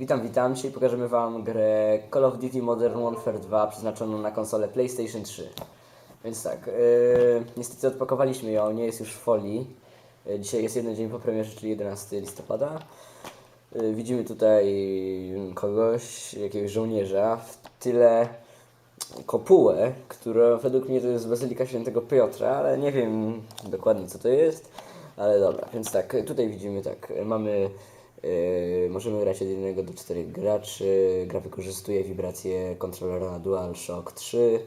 Witam, witam. Dzisiaj pokażemy Wam grę Call of Duty Modern Warfare 2 przeznaczoną na konsolę PlayStation 3. Więc tak, yy, niestety odpakowaliśmy ją, nie jest już w folii. Yy, dzisiaj jest jeden dzień po premierze, czyli 11 listopada. Yy, widzimy tutaj kogoś, jakiegoś żołnierza, w tyle kopułę, która według mnie to jest Bazylika Świętego Piotra, ale nie wiem dokładnie co to jest. Ale dobra, więc tak, tutaj widzimy tak, mamy, możemy grać od 1 do 4 graczy, gra wykorzystuje wibracje kontrolera DualShock 3,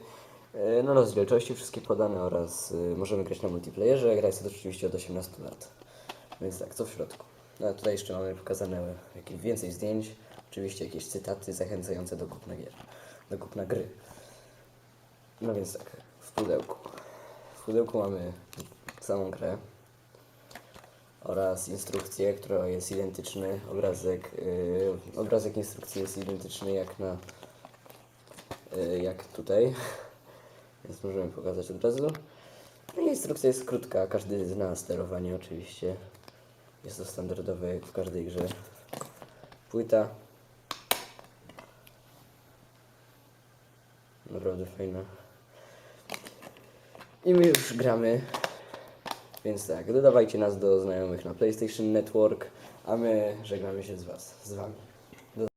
yy, no rozdzielczości wszystkie podane oraz yy, możemy grać na multiplayerze, gra jest oczywiście od 18 lat. Więc tak, co w środku? No tutaj jeszcze mamy pokazane jakieś więcej zdjęć, oczywiście jakieś cytaty zachęcające do kupna gier, do kupna gry. No więc tak, w pudełku. W pudełku mamy całą grę oraz instrukcję, która jest identyczny, obrazek, yy, obrazek instrukcji jest identyczny jak na, yy, jak tutaj, więc możemy pokazać od razu. No instrukcja jest krótka, każdy zna sterowanie oczywiście, jest to standardowe jak w każdej grze. Płyta, naprawdę fajna. I my już gramy. Więc tak, dodawajcie nas do znajomych na PlayStation Network, a my żegnamy się z Was, z Wami.